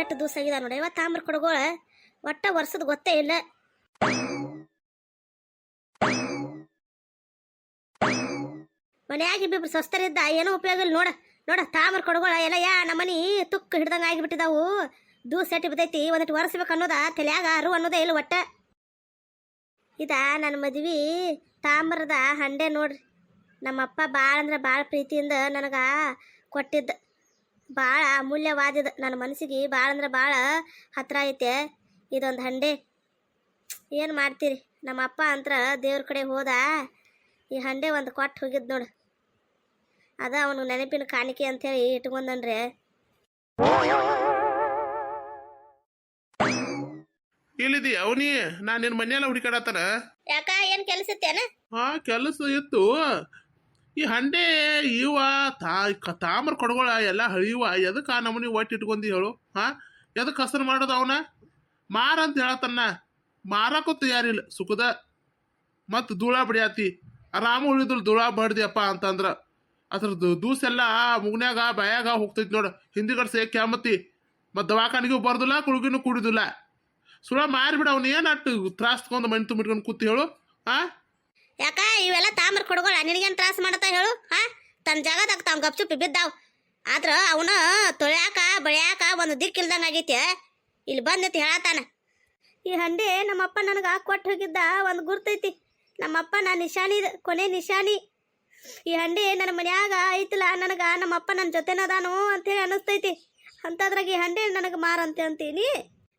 ಎಷ್ಟು ದಿವಸ ಆಗಿದೆ ನೋಡಿ ಇವತ್ತು ತಾಮ್ರ ಕೊಡಗೋಳ ಒಟ್ಟ ವರ್ಷದ ಗೊತ್ತೇ ಇಲ್ಲ. ಮನ್ಯಾಗ ಇಬ್ಬಿಬ್ರು ಸ್ವಸ್ಥರಿದ್ದ ಏನೋ ಉಪಯೋಗ ಇಲ್ಲ. ನೋಡ ನೋಡ, ತಾಮ್ರ ಕೊಡಗೋಳ ಎಲ್ಲ, ಯಾ, ನಮ್ಮನಿ ತುಕ್ಕ ಹಿಡ್ದಂಗ ಆಗಿಬಿಟ್ಟಿದಾವು. ದೂಸ್ ಸೆಟ್ಟಿ ಬಿದ್ದೈತಿ ಒಂದಿಟ್ಟು ಒರೆಸ್ಬೇಕು ಅನ್ನೋದ, ತಲೆಯಾಗ ಅರು ಅನ್ನೋದೇ ಇಲ್ಲ ಒಟ್ಟ. ಇದ ನನ್ನ ಮದ್ವಿ ತಾಮ್ರದ ಹಂಡೆ ನೋಡ್ರಿ. ನಮ್ಮಪ್ಪ ಭಾಳ ಅಂದ್ರೆ ಭಾಳ ಪ್ರೀತಿಯಿಂದ ನನಗೆ ಕೊಟ್ಟಿದ್ದ. ಭಾಳ ಅಮೂಲ್ಯವಾದದ. ನನ್ನ ಮನಸ್ಸಿಗೆ ಭಾಳ ಅಂದ್ರೆ ಭಾಳ ಹತ್ರ ಐತೆ. ಇದೊಂದು ಹಂಡೆ. ಏನು ಮಾಡ್ತೀರಿ? ನಮ್ಮ ಅಪ್ಪ ಅಂತ್ರ ದೇವ್ರ ಕಡೆ ಹೋದ. ಈ ಹಂಡೆ ಒಂದು ಕೊಟ್ಟು ಹೋಗಿದ್ ನೋಡು. ಅದ ಅವನು ನೆನಪಿನ ಕಾಣಿಕೆ ಅಂತೇಳಿ ಇಟ್ಕೊಂಡನ್ರಿ. ಇಲ್ಲಿದಿ ಅವನಿ ನಿನ್ ಮನೆಯಲ್ಲ ಹುಡುಕಾಡತ್ತಾನ. ಯಾಕ ಏನು ಕೆಲಸ ಇತ್ತೇನ? ಹಾ ಕೆಲಸ ಇತ್ತು. ಈ ಹಂಡೆ, ಇವ, ತಾ ತಾಮ್ರ ಕೊಡಗೋಳ ಎಲ್ಲ ಹಳಿಯುವ ಎದಕ್ಕೆ ಆ ನಮೂನಿ ಒಟ್ಟು ಇಟ್ಕೊಂಡಿ ಹೇಳು, ಹಾ? ಎದಕ್ಕೆ ಹಸನ್ ಮಾಡೋದು ಅವನ? ಮಾರ ಅಂತ ಹೇಳತ್ತನ್ನ. ಮಾರಕ್ಕೂ ತಯಾರಿಲ್ಲ. ಸುಖದ ಮತ್ತು ಧೂಳ ಬಡಿಯಾತಿ. ಆರಾಮ ಉಳಿದ್ರು ಧೂಳ ಬಡ್ದಿಯಪ್ಪ ಅಂತಂದ್ರ. ಅದ್ರ ದೂಸ ಎಲ್ಲ ಮುಗ್ನ್ಯಾಗ, ಬಾಯಾಗ ಹೋಗ್ತೈತಿ ನೋಡು. ಹಿಂದಿಗಡೆ ಸೇ ಕ್ಯಾಮತಿ. ಮತ್ತು ದವಾಖಾನಿಗೂ ಬರ್ದಿಲ್ಲ ಕುಳುಗಿನೂ ಕುಡಿದಿಲ್ಲ. ಸುಳ ಮಾರಿಬಿಡ ಅವ್ನು ಏನು ಅಟ್ಟು ತ್ರಾಸ್ ತಗೊಂಡು ಮಣ್ಣು ತುಂಬಿಟ್ಕೊಂಡು ಕೂತಿ ಹೇಳು, ಹಾ? ಯಾಕ ಇವೆಲ್ಲ ತಾಮ್ರ ಕೊಡ್ಗೊಳ? ನಿನಗೇನು ತ್ರಾಸ ಮಾಡತ್ತ ಹೇಳು, ಹಾ? ತನ್ನ ಜಾಗದಾಗ ತಾವ್ ಗಪ್ಚುಪ್ಪಿ ಬಿದ್ದಾವ್. ಆದ್ರ ಅವನ ತೊಳ್ಯಾಕ, ಬಳ್ಯಾಕ ಒಂದು ದಿಕ್ಕಿಲ್ದಂಗ ಆಗೈತಿ. ಇಲ್ಲಿ ಬಂದೈತಿ ಹೇಳತಾನ ಈ ಹಂಡೆ ನಮ್ಮಪ್ಪ ನನಗೆ ಕೊಟ್ಟು ಹೋಗಿದ್ದ ಒಂದು ಗುರ್ತೈತಿ. ನಮ್ಮಪ್ಪ ನಾ ನಿಶಾನಿ, ಕೊನೆ ನಿಶಾನಿ. ಈ ಹಂಡೆ ನನ್ನ ಮನ್ಯಾಗ ಐತಿಲ್ಲ ನನಗ ನಮ್ಮಪ್ಪ ನನ್ನ ಜೊತೆನದಾನು ಅಂತೇಳಿ ಅನಿಸ್ತೈತಿ ಅಂತದ್ರಾಗ ಈ ಹಂಡೆ ನನಗೆ ಮಾರಂತೆ ಅಂತೀನಿ.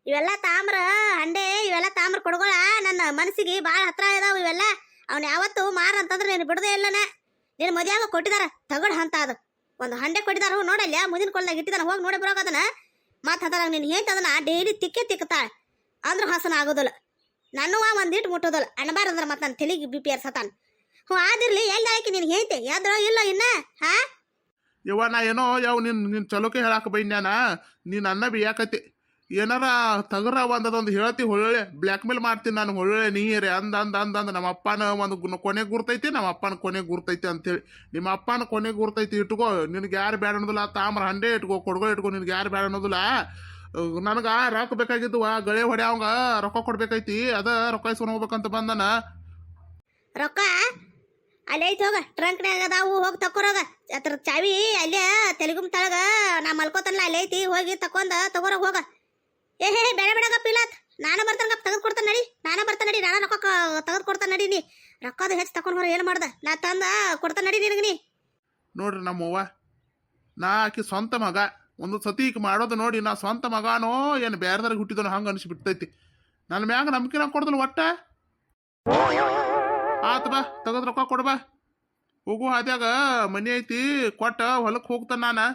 ಇವೆಲ್ಲ ತಾಮ್ರ ಹಂಡೆ ಇವೆಲ್ಲ ತಾಮ್ರ ಕೊಡ್ಗೋಳ. ನನ್ನ ಮನಸ್ಸಿಗೆ ಭಾಳ ಹತ್ರ ಇದಾವ ಇವೆಲ್ಲ. ಅವ್ನು ಯಾವತ್ತು ಮಾರ ಅಂತಂದ್ರೆ ನೀನು ಬಿಡದೇ ಇಲ್ಲನೆ. ನೀನು ಮದ್ಯಾಗ ಕೊಟ್ಟಿದಾರ, ತಗಡ್ ಅಂತ ಅದು. ಒಂದು ಹಂಡೆ ಕೊಟ್ಟಿದಾರ ಹೋಗಿ ನೋಡಲ್ಲ ಮುಂದಿನ ಕೊಲ್ದಾಗ ಇಟ್ಟಿದಾನ ಹೋಗಿ ನೋಡಿ ಬರೋಕದನ ಮತ್ತೆ ಅದ್ರಾಗ ನೀನು ಹೇಳ್ತ ಅದನ್ನ ಡೈಲಿ ತಿಕ್ಕೆ ತಿಕ್ಕತಾಳ ಅಂದ್ರ ಹಸನ ಆಗೋದಿಲ್ಲ. ನಾನು ಒಂದಿಟ್ಟು ಮುಟ್ಟೋದಿಲ್ಲ. ಅಣ್ಣಬಾರಂದ್ರ ಮತ್ತೆ ನನ್ನ ತಲೆಗೆ ಬಿ ಪಿ ಏರ್ಸತಾನ ಹ್ಞೂ, ಆದಿರ್ಲಿ, ಎಲ್ಲಿ ಆಕಿ ನೀನು ಹೇಳ್ತೆ ಯಾವ್ದ್ರ ಇಲ್ಲ ಇನ್ನ? ಹಾ? ಯವ್ವ, ನಾ ಏನೋ ಯಾವ ನಿನ್ ನಿನ್ ಚಲೋಕೆ ಹೇಳಾಕ ಬೈನ್ಯಾನ ನೀನ್ ಅನ್ನ ಬಿಯಾಕತಿ ಏನಾರ ತಗರ ಒಂದದೊಂದು ಹೇಳ್ತಿ ಹೊಳ್ಳೆ ಬ್ಲ್ಯಾಕ್ ಮೇಲ್ ಮಾಡ್ತೀನಿ ನಾನು ಹೊಳ್ಳೆ ನೀರೇ ಅಂದ ಅಂದ ಅಂದ ಅಂದ, ನಮ್ಮ ಅಪ್ಪನ ಒಂದು ಕೊನೆ ಗುರ್ತೈತಿ, ನಮ್ಮ ಅಪ್ಪನ ಕೊನೆ ಗುರ್ತೈತಿ ಅಂತೇಳಿ. ನಿಮ್ಮ ಅಪ್ಪನ ಕೊನೆ ಗುರ್ತೈತಿ, ಇಟ್ಕೋ, ನಿನಗೆ ಯಾರು ಬೇಡ ಅನ್ನೋದಿಲ್ಲ, ತಾಮ್ರ ಹಂಡೆ ಇಟ್ಕೋ ಕೊಡ್ಗೋ ಇಟ್ಕೋ, ನಿನಗೆ ಯಾರು ಬೇಡ ಅನ್ನೋದಿಲ್ಲ. ನನಗೆ ರೊಕ್ಕ ಬೇಕಾಗಿದ್ದು ಗಳೆ ಹೊಡ್ಯಾವಂಗ, ರೊಕ್ಕ ಕೊಡ್ಬೇಕೈತಿ ಅದ ರೊಕ್ಕ ಇಸ್ಕೊಂಡು ಹೋಗ್ಬೇಕಂತ ಬಂದನ. ರೊಕ್ಕ? ಅಲ್ಲೇ ಐತಿ ಹೋಗ ಟ್ರಂಕ್ನ್ಯಾಗ ಅದಾವು, ಹೋಗಿ ತಕೊರೋಗ ಅದ್ರ ಚಾವಿ ಅಲ್ಲೇ ತೆಲುಗುಮ್ ತಳಗ ನಾ ಮಲ್ಕೋತನ ಅಲ್ಲೇ ಐತಿ, ಹೋಗಿ ತಕೊಂಡ ತಗೋರ ಹೋಗ. ಏ ಹೇ ಬೇಡ ಬೇಡ ಇಲ್ಲ. ನಾನು ಬರ್ತಾನ ತೆಗೆದು ಕೊಡ್ತಾನೆ ನಡಿ. ನಾನು ಬರ್ತಾನೆ ನಡಿ, ನಾನು ರೊಕ್ಕ ತೆಗೆದು ಕೊಡ್ತಾನೆ ನಡಿ ನೀ. ರೊಕ್ಕದ ಹೆಚ್ಚು ಹೊರ ಏನು ಮಾಡ್ದೆ? ನಾ ತಂದ ಕೊಡ್ತಾನೆ ನಡಿ ನಿನಗೆ ನೀ. ನೋಡ್ರಿ ನಮ್ಮವ್ವ, ನಾ ಆಕಿ ಸ್ವಂತ ಮಗ. ಒಂದು ಸತಿ ಮಾಡೋದು ನೋಡಿ, ನಾ ಸ್ವಂತ ಮಗನೋ ಏನು ಬೇರೆದ್ರಿಗೆ ಹುಟ್ಟಿದನೋ ಹಂಗೆ ಅನಿಸ್ಬಿಡ್ತೈತಿ ನನ್ನ ಮ್ಯಾಗ ನಂಬಿಕೆ ಕೊಡ್ದಲ್ಲ ಒಟ್ಟ. ಆತ ಬಾ, ತೆಗೆದು ರೊಕ್ಕ ಕೊಡ್ಬಾ ಹೋಗು ಹಾದ್ಯಾಗ ಮನೆ ಐತಿ, ಕೊಟ್ಟ ಹೊಲಕ್ಕೆ ಹೋಗ್ತಾನೆ ನಾನು.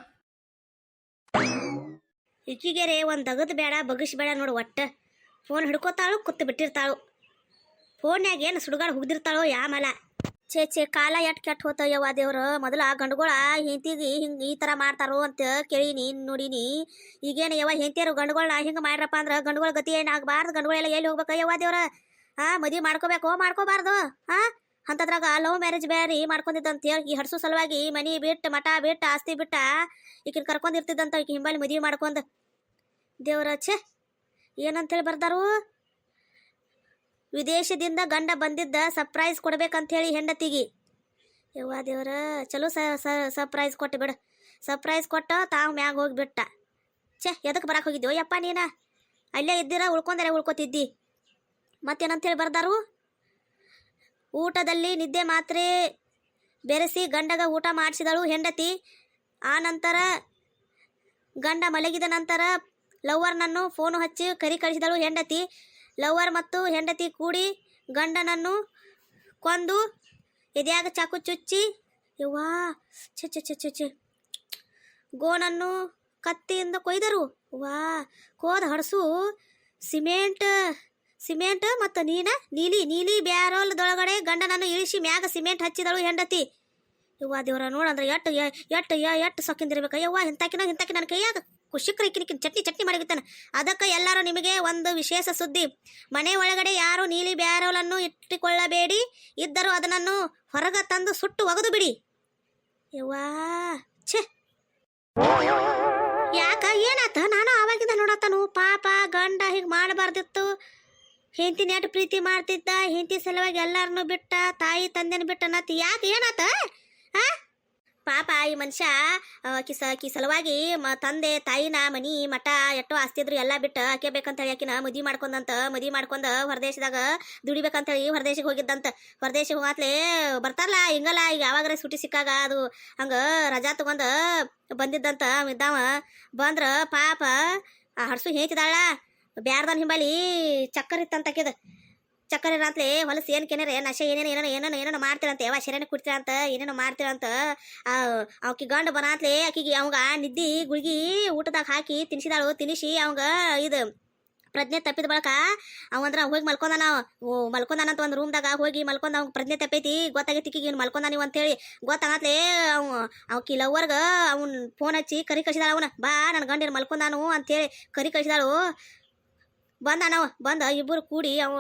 ಇಕ್ಕಿಗೆರೆ ಒಂದು ತಗದ್ ಬೇಡ ಬಗಸ್ ಬೇಡ ನೋಡು ಒಟ್ಟ. ಫೋನ್ ಹಿಡ್ಕೋತಾಳು, ಕುತ್ತು ಬಿಟ್ಟಿರ್ತಾಳು. ಫೋನ್ಯಾಗ ಏನು ಸುಡುಗಾಡು ಹುಗ್ದಿರ್ತಾಳೋ ಯಾಮಲ ಛೇ ಛೇ, ಕಾಲ ಎಟ್ ಕೆಟ್ಟ ಹೋತಯ್ಯವ ದೇವ್ರ. ಮೊದಲ ಗಂಡುಗಳ ಹೆಂತಿಗೆ ಹಿಂಗೆ ಈ ಥರ ಮಾಡ್ತಾರೋ ಅಂತ ಕೇಳೀನಿ ನೋಡಿನಿ ಈಗೇನು ಯಾವ ಹೆಂತಿಯರು ಗಂಡುಗಳನ್ನ ಹಿಂಗೆ ಮಾಡ್ರಪ್ಪ ಅಂದ್ರೆ ಗಂಡುಗಳ ಗತಿ ಏನಾಗಬಾರ್ದು ಗಂಡುಗಳೆಲ್ಲ ಎಲ್ಲಿ ಹೋಗ್ಬೇಕಯ್ಯವ್ವ ದೇವ್ರ? ಹಾ, ಮದುವೆ ಮಾಡ್ಕೋಬೇಕು, ಮಾಡ್ಕೋಬಾರ್ದು? ಹಾ? ಅಂತದ್ರಾಗ ಲವ್ ಮ್ಯಾರೇಜ್ ಬ್ಯಾರಿ ಮಾಡ್ಕೊಂಡಿದ್ದಂತ. ಹೇಳಿ ಈ ಹಡ್ಸು ಸಲುವಾಗಿ ಮನಿ ಬಿಟ್ಟು ಮಠ ಬಿಟ್ಟು ಆಸ್ತಿ ಬಿಟ್ಟ ಈಕಿನ ಕರ್ಕೊಂಡಿರ್ತಿದ್ದಂತ ಈಕಿ ಹಿಂಬಾಲಿ ಮದುವೆ ಮಾಡ್ಕೊಂಡ್ ದೇವ್ರ ಏನಂತ ಏನಂತೇಳಿ ಬರ್ದಾರು? ವಿದೇಶದಿಂದ ಗಂಡ ಬಂದಿದ್ದ ಸರ್ಪ್ರೈಸ್ ಕೊಡ್ಬೇಕಂತೇಳಿ ಹೆಂಡತಿಗೆ. ಯವ್ವ ದೇವ್ರ, ಚಲೋ ಸರ್ಪ್ರೈಸ್ ಕೊಟ್ಟು ಬಿಡು. ಸರ್ಪ್ರೈಸ್ ಕೊಟ್ಟ ತಾವು ಮ್ಯಾಗ ಹೋಗಿಬಿಟ್ಟ. ಛೇ ಎದಕ್ಕೆ ಬರಕ್ಕೆ ಹೋಗಿದ್ಯೋ? ಯಪ್ಪ ನೀನ, ಅಲ್ಲೇ ಇದ್ದೀರ, ಉಳ್ಕೊಂಡರೆ ಉಳ್ಕೊತಿದ್ದಿ. ಮತ್ತೇನಂತೇಳಿ ಬರ್ದಾರು? ಊಟದಲ್ಲಿ ನಿದ್ದೆ ಮಾತ್ರೆ ಬೆರೆಸಿ ಗಂಡಗ ಊಟ ಮಾಡಿಸಿದಳು ಹೆಂಡತಿ. ಆ ನಂತರ ಗಂಡ ಮಲಗಿದ ನಂತರ ಲವ್ವರ್ನನ್ನು ಫೋನು ಹಚ್ಚಿ ಕರಿ ಕಳಿಸಿದಳು ಹೆಂಡತಿ. ಲವ್ವರ್ ಮತ್ತು ಹೆಂಡತಿ ಕೂಡಿ ಗಂಡನನ್ನು ಕೊಂದು ಎದೆಯಾಗ ಚಾಕು ಚುಚ್ಚಿ, ಯವ್ವಾ, ಛೆ ಛೆ ಛೆ ಗೋಣನ್ನು ಕತ್ತಿಯಿಂದ ಕೊಯ್ದರು. ವಾ ಕೋದ ಹಡಸು, ಸಿಮೆಂಟ್ ಸಿಮೆಂಟ್ ಮತ್ತು ನೀನ ನೀಲಿ ನೀಲಿ ಬ್ಯಾರೋಲ್ದೊಳಗಡೆ ಗಂಡನನ್ನು ಇಳಿಸಿ ಮ್ಯಾಗ ಸಿಮೆಂಟ್ ಹಚ್ಚಿದಳು ಹೆಂಡತಿ. ಯವ್ವಾ ದೇವ್ರ ನೋಡಂದ್ರೆ ಎಟ್ಟು ಎಟ್ಟು ಎಟ್ಟು ಸೊಕ್ಕಿಂದಿರ್ಬೇಕು. ಯವ್ವಾ, ಹಿಂತಾಕಿನ ಹಿಂತಾಕಿ ನನ್ನ ಕೈಯಾಗ ಕುಶಿಕ್ರ ಕಿರಿಕಿ ಚಟ್ನಿ ಚಟ್ನಿ ಮಾಡಿಬಿಡ್ತಾನೆ. ಅದಕ್ಕೆ ಎಲ್ಲರೂ ನಿಮಗೆ ಒಂದು ವಿಶೇಷ ಸುದ್ದಿ. ಮನೆ ಒಳಗಡೆ ಯಾರು ನೀಲಿ ಬ್ಯಾರೋಲನ್ನು ಇಟ್ಟುಕೊಳ್ಳಬೇಡಿ. ಇದ್ದರೂ ಅದನ್ನು ಹೊರಗೆ ತಂದು ಸುಟ್ಟು ಒಗೆದು ಬಿಡಿ. ಯವ್ವಾ, ಛೇ. ಯಾಕ, ಏನಾತ? ನಾನು ಆವಾಗಿಂದ ನೋಡತ್ತನು. ಪಾಪ, ಗಂಡ ಹೀಗೆ ಮಾಡಬಾರ್ದಿತ್ತು. ಹೆಂಡತಿ ನೆಟ್ ಪ್ರೀತಿ ಮಾಡ್ತಿದ್ದ. ಹೆಂಡತಿ ಸಲುವಾಗಿ ಎಲ್ಲಾರನ್ನು ಬಿಟ್ಟ. ತಾಯಿ ತಂದೆನ ಬಿಟ್ಟ ನತ್ ಯಾಕೆ, ಏನಾತ? ಆ? ಪಾಪ ಈ ಮನುಷ್ಯ ಕಿಸ ಸಲುವಾಗಿ ಮ, ತಂದೆ, ತಾಯಿನ ಮನಿ, ಮಠ, ಎಷ್ಟೋ ಆಸ್ತಿದ್ರು ಎಲ್ಲ ಬಿಟ್ಟು ಆಕೆ ಬೇಕಂತ ಹೇಳಿ ಆಕಿನ ಮದಿ ಮಾಡ್ಕೊಂಡಂತ ಮದಿ ಮಾಡ್ಕೊಂಡ ಹೊರದೇಶದಾಗ ದುಡಿಬೇಕಂತ ಹೇಳಿ ಹೊರದೇಶಕ್ಕೆ ಹೋಗಿದ್ದಂತ. ಹೊರದೇಶಕ್ಕೆ ಹೋಗಾತ್ಲೆ ಬರ್ತಾರಲ್ಲ, ಹಿಂಗಲ್ಲ, ಈಗ ಯಾವಾಗ ಸುಟಿ ಸಿಕ್ಕಾಗ ಅದು ಹಂಗೆ ರಜಾ ತಗೊಂಡ ಬಂದಿದ್ದಂತ ಇದ್ದಾವ ಬಂದ್ರ ಪಾಪ, ಆ ಹಡ್ಸು ಹೇಚಿದಾಳ ಬ್ಯಾರ್ದನ್ ಹಿಂಬಲಿ ಚಕ್ಕರ್ ಇತ್ತಂತ ಚಕ್ಕರ್ ಅಂತಲೇ ಹೊಲಸು ಏನು ಕೆನರೆ, ನಶೆ ಏನೇನು ಏನೋ ಏನೋ ಏನೋ ಮಾಡ್ತೀರಂತ. ಯಾವ ಶರಣೆ ಕುಡ್ತೀರಂತ, ಏನೇನು ಮಾಡ್ತೀರಂತ. ಅವಕ್ಕೆ ಗಂಡು ಬನಾತ್ಲೆ ಆಕಿಗೆ ಅವಂಗ ನಿದ್ದಿ, ಗುಳ್ಗಿ ಊಟದಾಗ ಹಾಕಿ ತಿನ್ಸಿದಾಳು ತಿನ್ನಿಸಿ ಅವಂಗ ಇದು ಪ್ರಜ್ಞೆ ತಪ್ಪಿದ ಬಳಕ ಅವಂದ್ರ ಹೋಗಿ ಮಲ್ಕೊಂಡ ನಾವು ಮಲ್ಕೊಂಡಾನಂತ ಒಂದು ರೂಮ್ದಾಗ ಹೋಗಿ ಮಲ್ಕೊಂಡ ಅವ್ನ ಪ್ರಜ್ಞೆ ತಪ್ಪೈತಿ ಗೊತ್ತಾಗೈತಿ ಇವ್ನು ಮಲ್ಕೊಂಡ ನೀವು ಅಂತೇಳಿ ಗೊತ್ತಾಗತ್ಲೆ ಅವ್, ಅವಕಿ ಲವ್ವರ್ಗ ಅವ್ನ ಫೋನ್ ಹಚ್ಚಿ ಕರಿ ಕಳಿಸಿದಾಳ ಅವನ. ಬಾ ನನ್ನ ಗಂಡಿನ ಮಲ್ಕೊಂಡಾನು ಅಂತೇಳಿ ಕರಿ ಕಳಿಸಿದಾಳು. ಬಂದ ನಾವು ಬಂದ ಇಬ್ಬರು ಕೂಡಿ ಅವ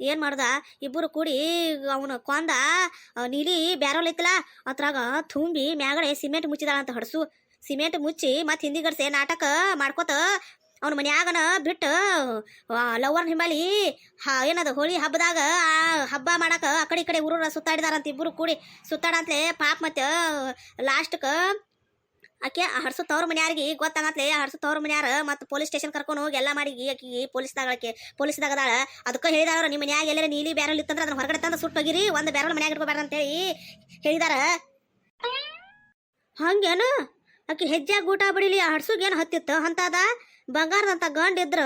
ಏನು ಮಾಡ್ದ? ಇಬ್ಬರು ಕೂಡಿ ಅವನು ಕೊಂದ ನೀಲಿ ಬ್ಯಾರೋಲ್ ಐತಲ್ಲ ಅದ್ರಾಗ ತುಂಬಿ ಮ್ಯಾಗಡೆ ಸಿಮೆಂಟ್ ಮುಚ್ಚಿದಾಳ ಅಂತ ಹಡಸು. ಸಿಮೆಂಟ್ ಮುಚ್ಚಿ ಮತ್ತೆ ಹಿಂದಿಗಡ್ಸೆ ನಾಟಕ ಮಾಡ್ಕೋತ ಅವ್ನ ಮನ್ಯಾಗನ ಬಿಟ್ಟು ಲವರ್ನ ಹಿಂಬಾಲಿ, ಹಾ, ಏನದು ಹೋಳಿ ಹಬ್ಬದಾಗ, ಆ, ಹಬ್ಬ ಮಾಡಕ ಆ ಕಡೆ ಈ ಕಡೆ ಊರೂರ ಸುತ್ತಾಡಿದಾರಂತ ಇಬ್ಬರು ಕೂಡಿ. ಸುತ್ತಾಡಂತಲೇ ಪಾಪ ಮತ್ತೆ, ಲಾಸ್ಟ್ಕ ಆಕೆ ಆ ಹಡ್ಸು ತವ್ರ ಮನ್ಯಾರಿಗೆ ಗೊತ್ತಾಗತ್ಲೆ ಹರ್ಸು ತವ್ರ ಮನ್ಯಾರ ಮತ್ತೆ ಪೊಲೀಸ್ ಸ್ಟೇಷನ್ ಕರ್ಕೊಂಡು ಹೋಗಿ ಎಲ್ಲ ಮಾಡಿ ಆಕೆ ಪೊಲೀಸ್ದಾಗ ಅದಾಳ ಅದಕ್ಕೆ ಹೇಳಿದಾರ ನಿಮ್ಮ ಮನ್ಯಾಗ ಎಲ್ಲರ ನೀಲಿ ಬ್ಯಾರಲ್ ಇತ್ತಂದ್ರೆ ಅದನ್ನ ಹೊರಗಡೆ ತಂದು ಸುಟ್ಟೋಗಿರಿ ಒಂದು ಬ್ಯಾರಲ್ ಮನ್ಯಾಗ ಅಂತ ಅಂತೇಳಿ ಹೇಳಿದಾರ. ಹಂಗೇನು? ಆಕಿ ಹೆಜ್ಜೆ ಊಟ ಬಿಡಿಲಿ ಹಡ್ಸುಗೇನು ಹತ್ತಿತ್ತು? ಅಂತದ ಬಂಗಾರದಂತ ಗಂಡ ಇದ್ರ,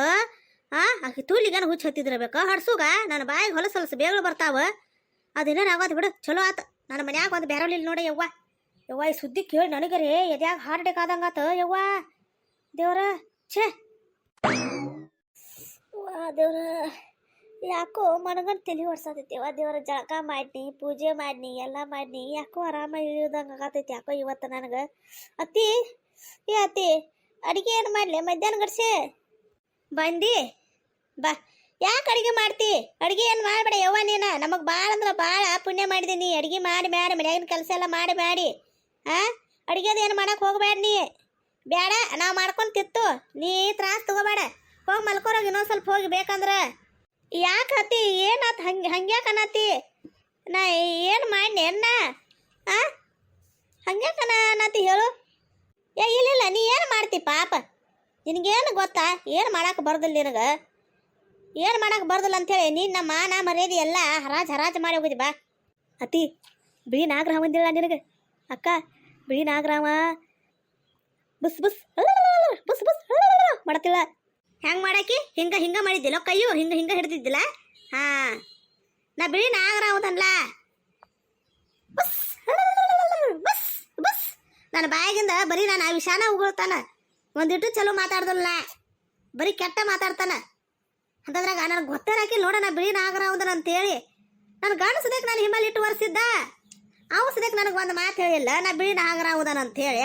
ಆ? ಆಕಿ ತೂಲಿಗೇನು ಹುಚ್ಚ ಹತ್ತಿದ್ರಬೇಕ ಹಡ್ಸುಗ ನನ್ನ ಬಾಯಿಗೆ ಹೊಲಸು ಹೊಲಸು ಬೇಗಳು ಬರ್ತಾವ. ಅದೇನೇನು ಆಗೋದು ಬಿಡು, ಚಲೋ ಆತ. ನನ್ನ ಮನ್ಯಾಗ ಒಂದು ಬ್ಯಾರಲ್ ಇಲ್ಲಿ ನೋಡಿ ಯವ್ವ. ಯವ್ವ, ಈ ಸುದ್ದಿ ಕೇಳಿ ನನಗರೆ ಎದ್ಯಾಗ ಹಾರ್ಟ್ ಅಟ್ಯಾಕ್ ಆದಂಗಾತ? ಯವ್ವ, ದೇವ್ರ, ಛೇ! ವಾ ದೇವ್ರ, ಯಾಕೋ ಮನಗನ್ ತಲೆ ಹೊಡ್ಸತೈತಿ ಯವ್ವ, ದೇವ್ರ ಜಳಕ ಮಾಡಿ ಪೂಜೆ ಮಾಡಿ ಎಲ್ಲ ಮಾಡಿ ಯಾಕೋ ಆರಾಮಾಗಿ ಇಳಿಯೋದಂಗ ಆಗತೈತಿ ಯಾಕೋ ಇವತ್ತು ನನಗೆ. ಅತ್ತಿ, ಏ ಅತ್ತಿ, ಅಡಿಗೆ ಏನು ಮಾಡಲಿ? ಮಧ್ಯಾಹ್ನ ಗಡ್ಸೆ? ಬಂದಿ? ಬಾ. ಯಾಕೆ ಅಡಿಗೆ ಮಾಡ್ತಿ? ಅಡಿಗೆ ಏನು ಮಾಡಬೇಡ ಯವ್ವ ನೀನು. ನಮಗೆ ಭಾಳ ಅಂದ್ರೆ ಭಾಳ ಪುಣ್ಯ ಮಾಡಿದೀನಿ ಅಡಿಗೆ ಮಾಡಿ ಮಾಡಿ, ಮನ್ಯಾಗಿನ ಕೆಲಸ ಎಲ್ಲ ಮಾಡಿ ಮಾಡಿ. ಆ? ಅಡುಗೆದು ಏನು ಮಾಡಕ್ಕೆ ಹೋಗಬೇಡ ನೀ. ಬೇಡ ನಾವು ಮಾಡ್ಕೊಂಡು ತಿತ್ತು. ನೀ ತ್ರಾಸ ತಗೋಬೇಡ. ಹೋಗಿ ಮಲ್ಕೋರೋಗಿ ಇನ್ನೊಂದು ಸ್ವಲ್ಪ ಹೋಗಿ ಬೇಕಂದ್ರೆ. ಯಾಕೆ ಹತ್ತಿ ಏನಾತ್? ಹಂಗೆ ಹಂಗ್ಯಾಕೆ ನಾ ಏನು ಮಾಡಿ ಎನ್ನ? ಹಾಂ ಹೇಳು. ಏ, ಇಲ್ಲ ನೀ ಏನು ಮಾಡ್ತಿ ಪಾಪ? ನಿನಗೇನು ಗೊತ್ತಾ? ಏನು ಮಾಡೋಕೆ ಬರ್ದಿಲ್ಲ ನಿನಗೆ? ಏನು ಮಾಡಕ್ಕೆ ಬರ್ದಿಲ್ಲ ಅಂತೇಳಿ ನೀನು ನಮ್ಮ ಮಾನ ಮರ್ಯಾದೆ ಎಲ್ಲ ಹರಾಜ್ ಹರಾಜ್ ಮಾಡಿ ಹೋಗಿದ್ದಿ ಬಾ. ಅತಿ ಬಿಳಿ ನಾಗ್ರಹ ಬಂದಿಲ್ಲ ನಿನಗೆ? ಅಕ್ಕ ಬಿಳಿ ನಾಗರಾಮ. ಬಸ್, ಬುಸ್. ಬಸ್, ಬುಸ್. ಮಾಡತ್ತಿಲ್ಲ. ಹೆಂಗ್ ಮಾಡಾಕಿ? ಹಿಂಗ ಹಿಂಗ ಮಾಡಿದ್ದಿಲ್ಲ. ಕೈಯು ಹಿಂಗ ಹಿಂಗ ಹಿಡ್ದಿದ್ದಿಲ್ಲ? ಹಾ. ನಾ ಬಿಳಿ ನಾಗರಾಮದನ್ಲ ಬಸ್. ಬಸ್ ಬಸ್. ನನ್ನ ಬಾಯಾಗಿಂದ ಬರೀ ನಾನು ಆ ವಿಷಾನ ಉಗುಳ್ತಾನ. ಒಂದಿಟ್ಟು ಚಲೋ ಮಾತಾಡ್ದಲ್ಲ ಬರೀ ಕೆಟ್ಟ ಮಾತಾಡ್ತಾನ. ಅಂತಂದ್ರಾಗ ನನಗೆ ಗೊತ್ತಾರಾಕಿ ನೋಡೋಣ ಬಿಳಿ ನಾಗರಾಮದನ್ ಅಂತೇಳಿ ನನ್ನ ಗಂಡ ಸದ್ಯಕ್ಕೆ ನಾನು ಹಿಮಾಲಿಟ್ಟು ವರ್ಷಿದ್ದ ಅವ ಸದ್ಯಕ್ಕೆ ನನಗೆ ಒಂದು ಮಾತು ಹೇಳಿಲ್ಲ. ನಾ ಬಿಳಿ ಅಂತ ಹೇಳಿ.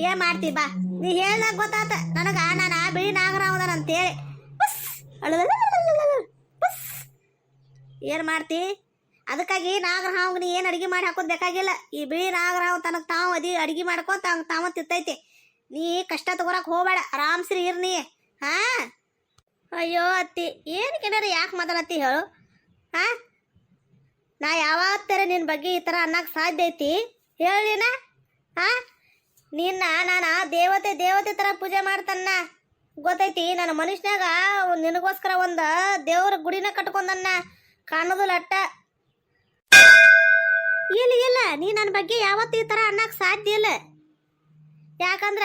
ಏನ್ ಮಾಡ್ತಿ ಬಾ. ನೀ ಹೇಳ ಗೊತ್ತಾತ. ನನಗ ನಾನು ಬಿಳಿ ನಾಗರ ಅಂತ ಹೇಳಿ. ಏನ್ ಮಾಡ್ತಿ? ಅದಕ್ಕಾಗಿ ನಾಗರಹಾವ್ ನೀ ಏನು ಅಡಿಗೆ ಮಾಡಿ ಹಾಕೋದ್ ಬೇಕಾಗಿಲ್ಲ. ಈ ಬಿಳಿ ನಾಗರಾವ್ ತನಗೆ ತಾವು ಅದಿ ಅಡಿಗೆ ಮಾಡ್ಕೊಂತ ತಾವ್ ತಾವ ತಿತ್ತೈತಿ ನೀ ಕಷ್ಟ ತಗೋರಕ್ ಹೋಗ್ಬೇಡ. ಆರಾಮ್ಸ್ರಿ ಇರ್ ನೀ. ಹಾ? ಅಯ್ಯೋ ಅತ್ತಿ. ಏನು ಕೆನಾರ ಯಾಕೆ ಮಾತಾಡತ್ತಿ ಹೇಳು? ಹಾ? ನಾ ಯಾವತ್ತರ ನಿನ್ನ ಬಗ್ಗೆ ಈ ಥರ ಅನ್ನಕ್ಕೆ ಸಾಧ್ಯ ಐತಿ? ಹೇಳಿನ ಆ? ನಿನ್ನ ನಾನು ದೇವತೆ ದೇವತೆ ಥರ ಪೂಜೆ ಮಾಡ್ತನ್ನ. ಗೊತ್ತೈತಿ, ನನ್ನ ಮನುಷ್ಯನಾಗ ನಿನಗೋಸ್ಕರ ಒಂದು ದೇವ್ರ ಗುಡಿನ ಕಟ್ಕೊಂಡನ್ನ ಕಾಣೋದು ಲಟ್ಟ. ಇಲ್ಲ ಇಲ್ಲ, ನೀ ನನ್ನ ಬಗ್ಗೆ ಯಾವತ್ತೂ ಈ ಥರ ಅನ್ನಕ್ಕೆ ಸಾಧ್ಯ ಇಲ್ಲ. ಯಾಕಂದ್ರ,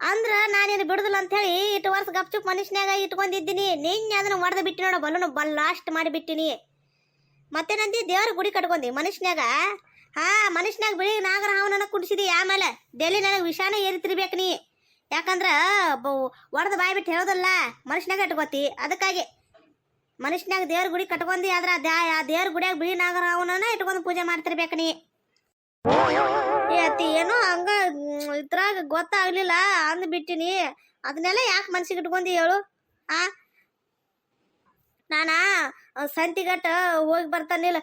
ಅಂದ್ರ ನಾನೇನು ಬಿಡುದಿಲ್ಲ ಅಂತ ಹೇಳಿ ಇಟ್ಟು ವರ್ಷ ಗಪ್ಚುಪ್ ಮನುಷ್ಯನಾಗ ಇಟ್ಕೊಂಡಿದ್ದೀನಿ. ನಿನ್ನೆ ಅದನ್ನ ಹೊಡೆದು ಬಿಟ್ಟು ನೋಡ, ಬಲೂನು ಬಲ್ ಲಾಸ್ಟ್ ಮಾಡಿಬಿಟ್ಟಿನಿ. ಮತ್ತೆ ನಂದಿ ದೇವ್ರ ಗುಡಿ ಕಟ್ಕೊಂಡಿ ಮನುಷ್ಯನಾಗ ಹಾ ಮನುಷ್ಯನಾಗ ಬಿಳಿ ನಾಗರ ಹಾವನನ್ನ ಕುಡಿಸಿದಿ ಆಮೇಲೆ ಡೆಲ್ಲಿ ನನಗೆ ವಿಷಾನ ಏರಿತಿರ್ಬೇಕು ನೀ. ಯಾಕಂದ್ರ ಒಡೆದು ಬಾಯಿ ಬಿಟ್ಟು ಹೇಳೋದಲ್ಲ ಮನುಷ್ಯನಾಗ ಇಟ್ಕೋತಿ. ಅದಕ್ಕಾಗಿ ಮನುಷ್ಯನಾಗ ದೇವ್ರ ಗುಡಿ ಕಟ್ಕೊಂಡಿ, ಆದ್ರ ಆ ದೇವ್ರ ಗುಡಿಯಾಗ ಬಿಳಿ ನಾಗರ ಹಾವನನ್ನ ಇಟ್ಕೊಂಡು ಪೂಜೆ ಮಾಡ್ತಿರ್ಬೇಕು ನೀ. ಏನೋ ಹಂಗ ಇದ್ರಾಗ ಗೊತ್ತಾಗ್ಲಿಲ್ಲ ಅಂದ್ಬಿಟ್ಟಿನಿ ಅದನ್ನೆಲ್ಲ ಯಾಕೆ ಮನ್ಸಿಗೆ ಇಟ್ಕೊಂಡಿ ಹೇಳು? ಆ ನಾನಾ ಸಂತಿಗಟ್ಟ ಹೋಗಿ ಬರ್ತಾನಿಲ್ಲ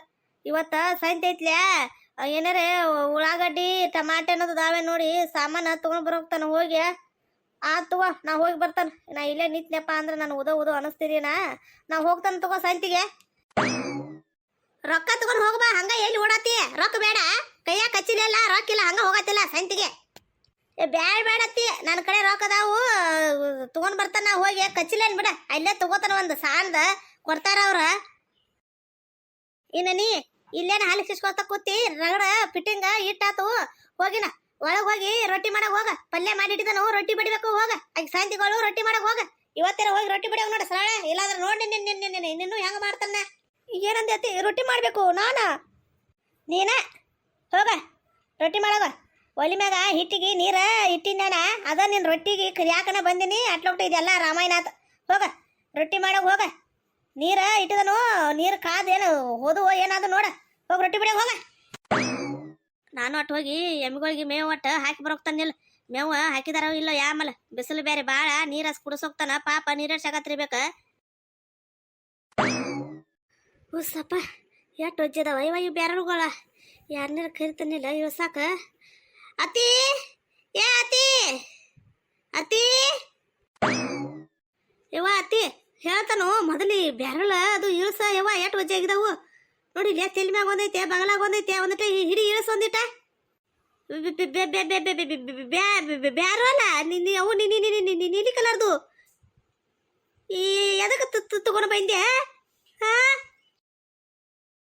ಇವತ್ತ ಸಂತಿ ಐತ್ಲ್ಯಾ ಏನಾರೇ, ಉಳ್ಳಾಗಡ್ಡಿ, ಟಮಾಟೆ ಅನ್ನೋದು ದಾವೆ ನೋಡಿ, ಸಾಮಾನು ತೊಗೊಂಡು ಬರೋಗ್ತಾನೆ ಹೋಗಿ. ಆ, ತಗೋ, ನಾ ಹೋಗಿ ಬರ್ತಾನೆ. ನಾ ಇಲ್ಲೇ ನಿಂತ್ನಪ್ಪ ಅಂದ್ರೆ ನಾನು ಉದೋ ಉದೋ ಅನಿಸ್ತೀರಿ ನಾ. ಹೋಗ್ತಾನೆ ತಗೋ ಸಂತಿಗೆ. ರೊಕ್ಕ ತಗೊಂಡು ಹೋಗ್ಬಾ ಹಂಗ ಎಲ್ಲಿ ಓಡಾತಿ? ರೊಕ್ಕ ಬೇಡ. ಕೈಯಾಗ ಕಚ್ಚಿಲ್ಲ ರೊಕ್ಕ ಇಲ್ಲ, ಹಂಗ ಹೋಗತ್ತಿಲ್ಲ ಸಂತಿಗೆ. ಏ, ಬ್ಯಾಡ ಬೇಡತ್ತಿ ನನ್ನ ಕಡೆ ರೊಕ್ಕ ಅದಾವು. ತಗೊಂಡ್ ಬರ್ತಾನ ಹೋಗಿ. ಕಚ್ಚಿಲ್ಲ ಬಿಡ, ಅಲ್ಲೇ ತಗೋತಾನ ಒಂದು ಸಾಂದ. ಕೊಡ್ತಾರ ಅವ್ರ? ಇನ್ನ ನೀ ಇಲ್ಲೇನ ಹಾಲು ಸಿಸ್ಕೊತ ಕೂತಿ? ರಗಡ, ಫಿಟ್ಟಿಂಗ ಇಟ್ಟಾತು ಹೋಗಿನ, ಒಳಗ್ ಹೋಗಿ ರೊಟ್ಟಿ ಮಾಡಕ್ ಹೋಗ. ಪಲ್ಯ ಮಾಡಿಟ್ಟಿದ್ದಾನು ರೊಟ್ಟಿ ಬಡಿಬೇಕು, ಹೋಗ. ಆಗ ಸಾಯಂತಿಗಳು ರೊಟ್ಟಿ ಮಾಡಕ್ ಹೋಗ. ಇವತ್ತೆರ ಹೋಗಿ ರೊಟ್ಟಿ ಬಡಿಯವ್ ನೋಡ ಸರಳ. ಇಲ್ಲಾಂದ್ರೆ ನೋಡಿ ನಿನ್ನ ನಿನ್ನ ನಿನ್ನ ಹೆಂಗ ಮಾಡ್ತಾನ? ಏನಂದೈತಿ ರೊಟ್ಟಿ ಮಾಡಬೇಕು, ನಾನ? ನೀನ? ಹೋಗ, ರೊಟ್ಟಿ ಮಾಡೋಗ ಒಲಿ ಮ್ಯಾಗ ಹಿಟ್ಟಿಗೆ, ನೀರ ಇಟ್ಟಿನ ಅದ ನಿನ್ನ ರೊಟ್ಟಿಗೆ, ಕರಿಯಾಕನ ಬಂದಿನಿ. ಅಟ್ಲೊಟ್ಟು ಇದೆಲ್ಲ ರಾಮಾಯಣ ಹೋಗ, ರೊಟ್ಟಿ ಮಾಡೋಗ ಹೋಗ. ನೀರ ಇಟ್ಟಿದನು, ನೀರು ಕಾದೇನು ಹೋದು ಏನಾದ್ರು ನೋಡ. ಹೋಗಿ ರೊಟ್ಟಿ ಬಿಡ ಹೋಗ. ನಾನು ಅಟ್ ಹೋಗಿ ಎಮ್ಮಿಗಳಿಗೆ ಮೇವು ಒಟ್ಟು ಹಾಕಿ ಬರೋಗ್ತಾನಿಲ್ಲ ಮೇವು ಹಾಕಿದಾರ ಇಲ್ಲ ಯಾಮಲ. ಬಿಸಿಲು ಬೇರೆ ಬಾಳ, ನೀರ ಕುಡಿಸೋಗ್ತಾನ ಪಾಪ ನೀರ ಸಾಕತ್ರಿಬೇಕ ಸಪ್ಪ ಎಷ್ಟು ಒಜ್ಜದವ ಇವ ಇವ್ ಬ್ಯಾರರುಗಳ ಯಾರನ್ನ ಕರಿತಾನಿಲ್ಲ ಇವ ಸಾಕ. ಅತಿ ಏ ಅತಿ ಅತಿ ಹೇಳ್ತಾನು ಮೊದಲಿ ಬೆರಳ ಅದು ಇಳಿಸ ಯವ್ವ ಎಷ್ಟು ವಜ್ಜೆ ಆಗಿದಾವು ನೋಡಿ ಇಲ್ಲೇ ತೆಲ್ ಮ್ಯಾಗ ಒಂದೈತೆ ಬಗಲಾಗ ಒಂದೈತೆ ಒಂದಿಟ ಹಿಡಿ ಇಳಿಸ ಒಂದಿಟ ಬ್ಯಾರಲ್ಲ ನಿನ್ನ ಅವು ನಿನ್ನ ನೀಲಿ ಕಲರ್ದು ಈ ಎದಕ್ಕೆ ತಗೊಂಡು ಬಂದೆ ಹಾ